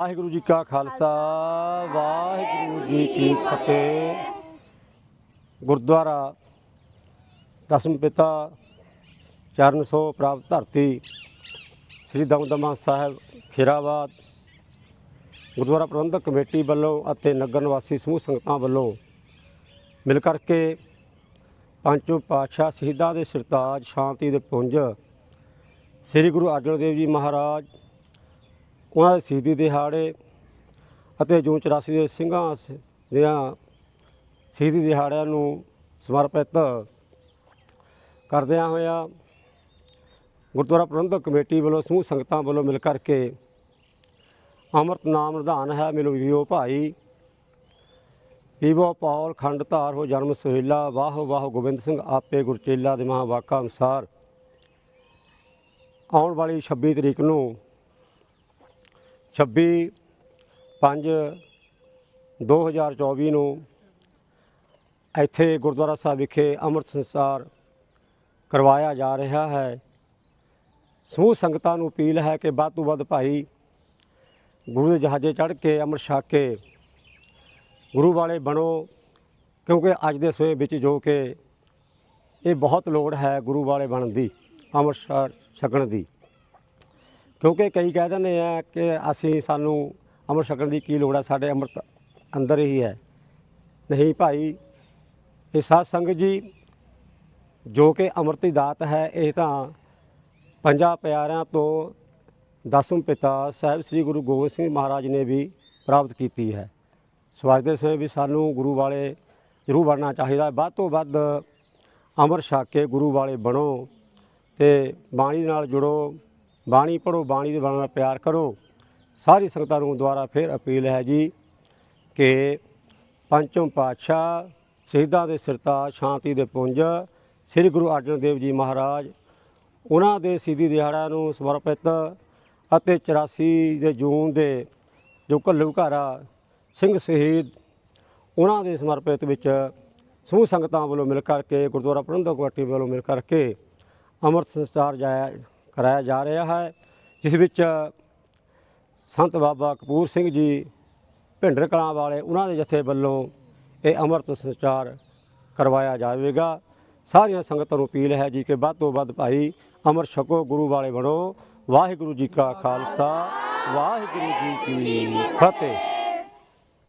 ਵਾਹਿਗੁਰੂ ਜੀ ਕਾ ਖਾਲਸਾ, ਵਾਹਿਗੁਰੂ ਜੀ ਕੀ ਫਤਿਹ। ਗੁਰਦੁਆਰਾ ਦਸਮ ਪਿਤਾ ਚਰਨ ਸੋ ਪ੍ਰਾਪਤ ਧਰਤੀ, ਸ੍ਰੀ ਦਮਦਮਾ ਸਾਹਿਬ, ਖੇਰਾਬਾਦ। ਗੁਰਦੁਆਰਾ ਪ੍ਰਬੰਧਕ ਕਮੇਟੀ ਵੱਲੋਂ ਅਤੇ ਨਗਰ ਨਿਵਾਸੀ ਸਮੂਹ ਸੰਗਤਾਂ ਵੱਲੋਂ ਮਿਲ ਕਰਕੇ ਪੰਚੋ ਪਾਤਸ਼ਾਹ ਸ਼ਹੀਦਾਂ ਦੇ ਸਰਤਾਜ, ਸ਼ਾਂਤੀ ਦੇ ਪੁੰਜ, ਸ੍ਰੀ ਗੁਰੂ ਅਰਜਨ ਦੇਵ ਜੀ ਮਹਾਰਾਜ ਉਹਨਾਂ ਦੇ ਸ਼ਹੀਦੀ ਦਿਹਾੜੇ ਅਤੇ ਜੂਨ 84 ਦੇ ਸਿੰਘਾਂ ਸ- ਦੀਆਂ ਸ਼ਹੀਦੀ ਦਿਹਾੜਿਆਂ ਨੂੰ ਸਮਰਪਿਤ ਕਰਦਿਆਂ ਹੋਇਆ ਗੁਰਦੁਆਰਾ ਪ੍ਰਬੰਧਕ ਕਮੇਟੀ ਵੱਲੋਂ ਸਮੂਹ ਸੰਗਤਾਂ ਵੱਲੋਂ ਮਿਲ ਕਰਕੇ ਅੰਮ੍ਰਿਤ ਨਾਮ ਨਿਧਾਨ ਹੈ ਮਿਲੋ ਵੀਓ ਭਾਈ ਪੀਵੋ ਪੌਲ ਖੰਡ ਧਾਰ ਹੋ ਜਨਮ ਸੁਹੇਲਾ, ਵਾਹ ਵਾਹ ਗੋਬਿੰਦ ਸਿੰਘ ਆਪੇ ਗੁਰਚੇਲਾ ਦੇ ਮਹਾਵਾਕਾ ਅਨੁਸਾਰ। ਆਉਣ ਵਾਲੀ 26 ਤਰੀਕ ਨੂੰ 26 5 2024 ਨੂੰ ਇੱਥੇ ਗੁਰਦੁਆਰਾ ਸਾਹਿਬ ਵਿਖੇ ਅੰਮ੍ਰਿਤ ਸੰਸਾਰ ਕਰਵਾਇਆ ਜਾ ਰਿਹਾ ਹੈ। ਸਮੂਹ ਸੰਗਤਾਂ ਨੂੰ ਅਪੀਲ ਹੈ ਕਿ ਵੱਧ ਤੋਂ ਵੱਧ ਭਾਈ ਗੁਰੂ ਦੇ ਜਹਾਜ਼ੇ ਚੜ੍ਹ ਕੇ, ਅੰਮ੍ਰਿਤ ਛਕ ਕੇ ਗੁਰੂ ਵਾਲੇ ਬਣੋ, ਕਿਉਂਕਿ ਅੱਜ ਦੇ ਸਮੇਂ ਵਿੱਚ ਜੋ ਕਿ ਇਹ ਬਹੁਤ ਲੋੜ ਹੈ ਗੁਰੂ ਵਾਲੇ ਬਣਨ ਦੀ, ਅੰਮ੍ਰਿਤ ਛ- ਛਕਣ ਦੀ। ਕਿਉਂਕਿ ਕਈ ਕਹਿ ਦਿੰਦੇ ਆ ਕਿ ਅਸੀਂ ਸਾਨੂੰ ਅੰਮ੍ਰਿਤ ਛਕਣ ਦੀ ਕੀ ਲੋੜ ਹੈ ਸਾਡੇ ਅੰਮ੍ਰਿਤ ਅੰਦਰ ਹੀ ਹੈ। ਨਹੀਂ ਭਾਈ, ਇਹ ਸਾਧ ਸੰਗਤ ਜੀ, ਜੋ ਕਿ ਅੰਮ੍ਰਿਤ ਦੀ ਦਾਤ ਹੈ, ਇਹ ਤਾਂ ਪੰਜਾਂ ਪਿਆਰਿਆਂ ਤੋਂ ਦਸਮ ਪਿਤਾ ਸਾਹਿਬ ਸ੍ਰੀ ਗੁਰੂ ਗੋਬਿੰਦ ਸਿੰਘ ਮਹਾਰਾਜ ਨੇ ਵੀ ਪ੍ਰਾਪਤ ਕੀਤੀ ਹੈ। ਸੋ ਅੱਜ ਦੇ ਸਮੇਂ ਵੀ ਸਾਨੂੰ ਗੁਰੂ ਵਾਲੇ ਜ਼ਰੂਰ ਬਣਨਾ ਚਾਹੀਦਾ। ਵੱਧ ਤੋਂ ਵੱਧ ਅੰਮ੍ਰਿਤ ਛਕ ਕੇ ਗੁਰੂ ਵਾਲੇ ਬਣੋ ਤੇ ਬਾਣੀ ਨਾਲ ਜੁੜੋ। ਬਾਣੀ ਪੜੋ ਬਾਣੀ ਦੇ ਬਾਣੀ ਨਾਲ ਪਿਆਰ ਕਰੋ। ਸਾਰੀ ਸੰਗਤਾਂ ਨੂੰ ਦੁਆਰਾ ਫਿਰ ਅਪੀਲ ਹੈ ਜੀ ਕਿ ਪੰਚਮ ਪਾਤਸ਼ਾਹ ਸ਼ਹੀਦਾਂ ਦੇ ਸਿਰਤਾ ਸ਼ਾਂਤੀ ਦੇ ਪੁੰਜ ਸ੍ਰੀ ਗੁਰੂ ਅਰਜਨ ਦੇਵ ਜੀ ਮਹਾਰਾਜ, ਉਹਨਾਂ ਦੇ ਸਿੱਧੀ ਦਿਹਾੜਾ ਨੂੰ ਸਮਰਪਿਤ ਅਤੇ 84 ਦੇ ਜੂਨ ਦੇ ਜੋ ਘੱਲੂ ਘੱਲੂਘਾਰਾ ਸਿੰਘ ਸ਼ਹੀਦ, ਉਹਨਾਂ ਦੇ ਸਮਰਪਿਤ ਵਿੱਚ ਸਮੂਹ ਸੰਗਤਾਂ ਵੱਲੋਂ ਮਿਲ ਕਰਕੇ, ਗੁਰਦੁਆਰਾ ਪ੍ਰਬੰਧਕ ਕਮੇਟੀ ਵੱਲੋਂ ਮਿਲ ਕਰਕੇ ਅੰਮ੍ਰਿਤ ਸੰਸਕਾਰ ਜਾਇਆ ਕਰਾਇਆ ਜਾ ਰਿਹਾ ਹੈ, ਜਿਸ ਵਿੱਚ ਸੰਤ ਬਾਬਾ ਕਪੂਰ ਸਿੰਘ ਜੀ, ਭਿੰਡਰ ਕਲਾਂ ਵਾਲੇ, ਉਹਨਾਂ ਦੇ ਜਥੇ ਵੱਲੋਂ ਇਹ ਅੰਮ੍ਰਿਤ ਸੰਚਾਰ ਕਰਵਾਇਆ ਜਾਵੇਗਾ। ਸਾਰੀਆਂ ਸੰਗਤਾਂ ਨੂੰ ਅਪੀਲ ਹੈ ਜੀ ਕਿ ਵੱਧ ਤੋਂ ਵੱਧ ਭਾਈ ਅੰਮ੍ਰਿਤ ਛਕੋ, ਗੁਰੂ ਵਾਲੇ ਬਣੋ। ਵਾਹਿਗੁਰੂ ਜੀ ਕਾ ਖਾਲਸਾ, ਵਾਹਿਗੁਰੂ ਜੀ ਕੀ ਫਤਿਹ।